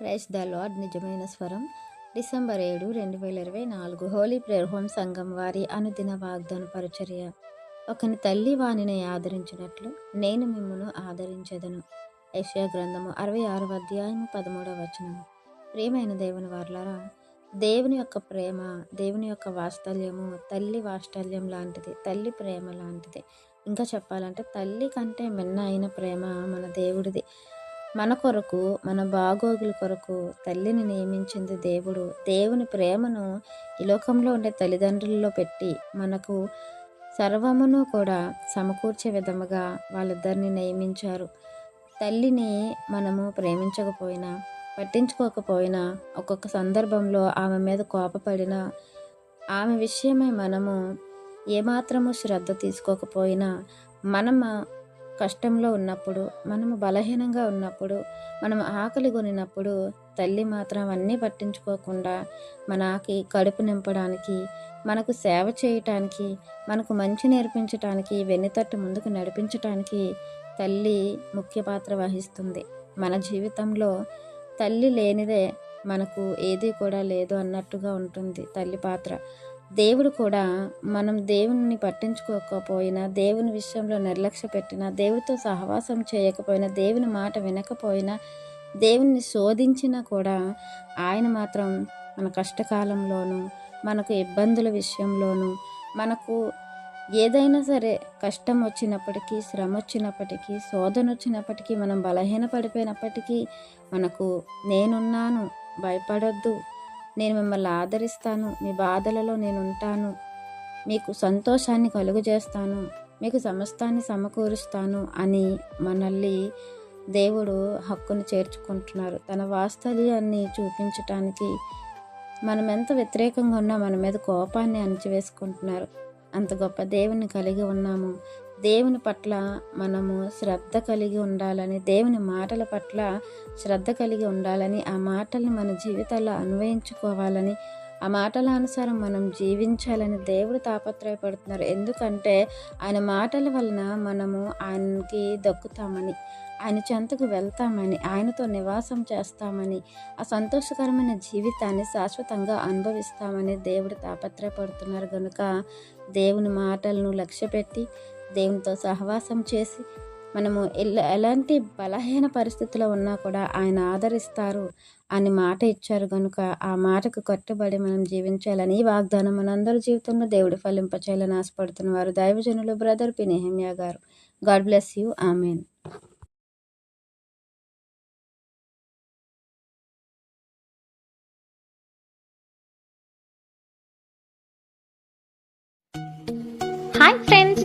Price the lord నిజమైన స్వరం. December ఏడు రెండు వేల ఇరవై నాలుగు హోలీ ప్రేయర్ హోమ్ సంఘం వారి అనుదిన వాగ్దాన పరిచర్య. ఒకని తల్లి వాణిని ఆదరించినట్లు నేను మిమ్మను ఆదరించదను. యశ్యా గ్రంథము అరవై ఆరవ అధ్యాయము పదమూడవ వచనం. ప్రియమైన దేవుని వార్లారా దేవుని యొక్క ప్రేమ దేవుని యొక్క వాత్సల్యము తల్లి వాత్సల్యం లాంటిది తల్లి ప్రేమ లాంటిది. ఇంకా చెప్పాలంటే తల్లి కంటే మిన్న అయిన ప్రేమ మన దేవుడిది. మన కొరకు మన బాగోగుల కొరకు తల్లిని నియమించింది దేవుడు. దేవుని ప్రేమను ఈ లోకంలో ఉండే తల్లిదండ్రుల్లో పెట్టి మనకు సర్వమును కూడా సమకూర్చే విధముగా వాళ్ళిద్దరిని నియమించారు. తల్లిని మనము ప్రేమించకపోయినా పట్టించుకోకపోయినా ఒక్కొక్క సందర్భంలో ఆమె మీద కోపపడినా ఆమె విషయమై మనము ఏమాత్రము శ్రద్ధ తీసుకోకపోయినా మనము కష్టంలో ఉన్నప్పుడు మనము బలహీనంగా ఉన్నప్పుడు మనం ఆకలి కొనినప్పుడు తల్లి మాత్రం అన్నీ పట్టించుకోకుండా మనకి కడుపు నింపడానికి మనకు సేవ చేయటానికి మనకు మంచి నేర్పించటానికి వెన్నుతట్టు ముందుకు నడిపించటానికి తల్లి ముఖ్య పాత్ర వహిస్తుంది. మన జీవితంలో తల్లి లేనిదే మనకు ఏది కూడా లేదు అన్నట్టుగా ఉంటుంది తల్లి పాత్ర. దేవుడు కూడా మనం దేవుని పట్టించుకోకపోయినా దేవుని విషయంలో నిర్లక్ష్య పెట్టినా దేవుడితో సహవాసం చేయకపోయినా దేవుని మాట వినకపోయినా దేవుని శోధించినా కూడా ఆయన మాత్రం మన కష్టకాలంలోనూ మనకు ఇబ్బందుల విషయంలోనూ మనకు ఏదైనా సరే కష్టం వచ్చినప్పటికీ శ్రమ వచ్చినప్పటికీ శోధన వచ్చినప్పటికీ మనం బలహీన పడిపోయినప్పటికీ మనకు నేనున్నాను భయపడొద్దు. నేను మిమ్మల్ని ఆదరిస్తాను. మీ బాధలలో నేను ఉంటాను మీకు సంతోషాన్ని కలుగజేస్తాను. మీకు సమస్తాన్ని సమకూరుస్తాను అని మనల్ని దేవుడు హక్కును చేర్చుకుంటున్నారు. తన వాస్తవ్యాన్ని చూపించటానికి మనం ఎంత వ్యతిరేకంగా ఉన్నా మన మీద కోపాన్ని అణచివేసుకుంటున్నారు. అంత గొప్ప దేవుని కలిగి ఉన్నాము. దేవుని పట్ల మనము శ్రద్ధ కలిగి ఉండాలని దేవుని మాటల పట్ల శ్రద్ధ కలిగి ఉండాలని ఆ మాటల్ని మన జీవితాల్లో అన్వయించుకోవాలని ఆ మాటల అనుసారం మనం జీవించాలని దేవుడు తాపత్రయపడుతున్నారు. ఎందుకంటే ఆయన మాటల వలన మనము ఆయనకి దక్కుతామని ఆయన చెంతకు వెళ్తామని ఆయనతో నివాసం చేస్తామని ఆ సంతోషకరమైన జీవితాన్ని శాశ్వతంగా అనుభవిస్తామని దేవుడు తాపత్రయపడుతున్నారు. కనుక దేవుని మాటలను లక్ష్యపెట్టి దేవునితో సహవాసం చేసి మనము ఎలాంటి బలహీన పరిస్థితిలో ఉన్నా కూడా ఆయన ఆదరిస్తారు అని మాట ఇచ్చారు కనుక ఆ మాటకు కట్టుబడి మనం జీవించాలని ఈ వాగ్దానం మనందరి జీవితంలో దేవుడు ఫలింపచేయాలని ఆశపడుతున్న వారు దైవజనులు బ్రదర్ పినేహమ్యా గారు. God bless you. Amen. Hi friends.